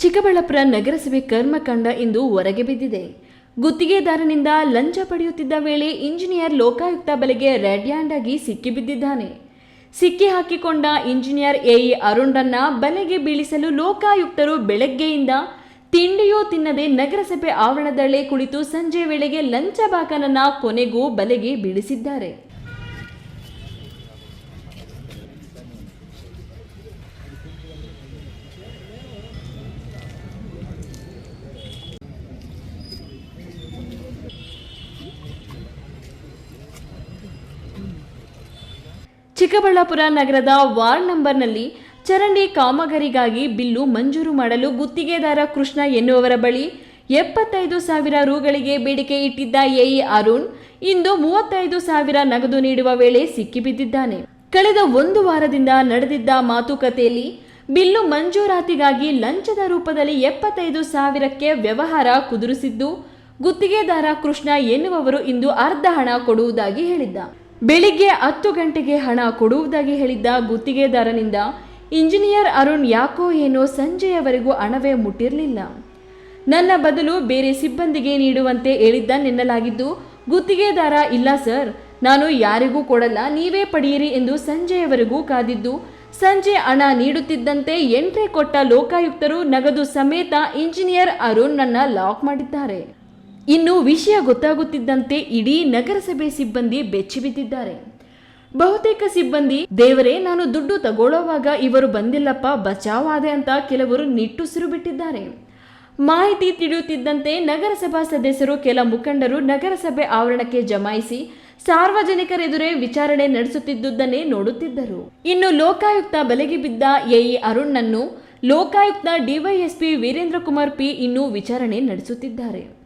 ಚಿಕ್ಕಬಳ್ಳಾಪುರ ನಗರಸಭೆ ಕರ್ಮಕಾಂಡ ಇಂದು ಹೊರಗೆ ಬಿದ್ದಿದೆ. ಗುತ್ತಿಗೆದಾರನಿಂದ ಲಂಚ ಪಡೆಯುತ್ತಿದ್ದ ವೇಳೆ ಇಂಜಿನಿಯರ್ ಲೋಕಾಯುಕ್ತ ಬಲೆಗೆ ರೆಡ್ ಹ್ಯಾಂಡ್ ಆಗಿ ಸಿಕ್ಕಿಬಿದ್ದಿದ್ದಾನೆ ಸಿಕ್ಕಿ ಹಾಕಿಕೊಂಡ ಇಂಜಿನಿಯರ್ ಎಇ ಅರುಣ್ರನ್ನ ಬಲೆಗೆ ಬೀಳಿಸಲು ಲೋಕಾಯುಕ್ತರು ಬೆಳಗ್ಗೆಯಿಂದ ತಿಂಡಿಯೂ ತಿನ್ನದೆ ನಗರಸಭೆ ಆವರಣದಲ್ಲೇ ಕುಳಿತು ಸಂಜೆ ವೇಳೆಗೆ ಲಂಚ ಬಾಕನನ್ನ ಕೊನೆಗೂ ಬಲೆಗೆ ಬೀಳಿಸಿದ್ದಾರೆ. ಚಿಕ್ಕಬಳ್ಳಾಪುರ ನಗರದ ವಾರ್ಡ್ ನಂಬರ್ನಲ್ಲಿ ಚರಂಡಿ ಕಾಮಗಾರಿಗಾಗಿ ಬಿಲ್ಲು ಮಂಜೂರು ಮಾಡಲು ಗುತ್ತಿಗೆದಾರ ಕೃಷ್ಣ ಎನ್ನುವವರ ಬಳಿ ಎಪ್ಪತ್ತೈದು ಸಾವಿರ ರುಗಳಿಗೆ ಬೇಡಿಕೆ ಇಟ್ಟಿದ್ದ ಎಇ ಅರುಣ್ ಇಂದು ಮೂವತ್ತೈದು ಸಾವಿರ ನಗದು ನೀಡುವ ವೇಳೆ ಸಿಕ್ಕಿಬಿದ್ದಿದ್ದಾನೆ. ಕಳೆದ ಒಂದು ವಾರದಿಂದ ನಡೆದಿದ್ದ ಮಾತುಕತೆಯಲ್ಲಿ ಬಿಲ್ಲು ಮಂಜೂರಾತಿಗಾಗಿ ಲಂಚದ ರೂಪದಲ್ಲಿ ಎಪ್ಪತ್ತೈದು ಸಾವಿರಕ್ಕೆ ವ್ಯವಹಾರ ಕುದುರಿಸಿದ್ದು, ಗುತ್ತಿಗೆದಾರ ಕೃಷ್ಣ ಎನ್ನುವವರು ಇಂದು ಅರ್ಧ ಹಣ ಕೊಡುವುದಾಗಿ ಹೇಳಿದ್ದ. ಬೆಳಿಗ್ಗೆ ಹತ್ತು ಗಂಟೆಗೆ ಹಣ ಕೊಡುವುದಾಗಿ ಹೇಳಿದ್ದ ಗುತ್ತಿಗೆದಾರನಿಂದ, ಇಂಜಿನಿಯರ್ ಅರುಣ್ ಯಾಕೋ ಏನೋ ಸಂಜೆಯವರೆಗೂ ಹಣವೇ ಮುಟ್ಟಿರಲಿಲ್ಲ. ನನ್ನ ಬದಲು ಬೇರೆ ಸಿಬ್ಬಂದಿಗೆ ನೀಡುವಂತೆ ಹೇಳಿದ್ದ ನೆನ್ನಲಾಗಿದ್ದು ಗುತ್ತಿಗೆದಾರ, ಇಲ್ಲ ಸರ್, ನಾನು ಯಾರಿಗೂ ಕೊಡಲ್ಲ, ನೀವೇ ಪಡೆಯಿರಿ ಎಂದು ಸಂಜೆಯವರೆಗೂ ಕಾದಿದ್ದು, ಸಂಜೆ ಹಣ ನೀಡುತ್ತಿದ್ದಂತೆ ಎಂಟ್ರಿ ಕೊಟ್ಟ ಲೋಕಾಯುಕ್ತರು ನಗದು ಸಮೇತ ಇಂಜಿನಿಯರ್ ಅರುಣ್ ನನ್ನ ಲಾಕ್ ಮಾಡಿದ್ದಾರೆ. ಇನ್ನು ವಿಷಯ ಗೊತ್ತಾಗುತ್ತಿದ್ದಂತೆ ಇಡೀ ನಗರಸಭೆ ಸಿಬ್ಬಂದಿ ಬೆಚ್ಚಿಬಿದ್ದಿದ್ದಾರೆ ಬಹುತೇಕ ಸಿಬ್ಬಂದಿ, ದೇವರೇ, ನಾನು ದುಡ್ಡು ತಗೊಳ್ಳೋವಾಗ ಇವರು ಬಂದಿಲ್ಲಪ್ಪ ಬಚಾವಾದೆ ಅಂತ ಕೆಲವರು ನಿಟ್ಟುಸಿರು ಬಿಟ್ಟಿದ್ದಾರೆ. ಮಾಹಿತಿ ತಿಳಿಯುತ್ತಿದ್ದಂತೆ ನಗರಸಭಾ ಸದಸ್ಯರು, ಕೆಲ ಮುಖಂಡರು ನಗರಸಭೆ ಆವರಣಕ್ಕೆ ಜಮಾಯಿಸಿ ಸಾರ್ವಜನಿಕರೆದುರೇ ವಿಚಾರಣೆ ನಡೆಸುತ್ತಿದ್ದುದನ್ನೇ ನೋಡುತ್ತಿದ್ದರು. ಇನ್ನು ಲೋಕಾಯುಕ್ತ ಬಲೆಗೆ ಬಿದ್ದ ಎಇ ಅರುಣ್ನನ್ನು ಲೋಕಾಯುಕ್ತ ಡಿವೈಎಸ್ಪಿ ವೀರೇಂದ್ರ ಕುಮಾರ್ ಪಿ ಇನ್ನೂ ವಿಚಾರಣೆ ನಡೆಸುತ್ತಿದ್ದಾರೆ.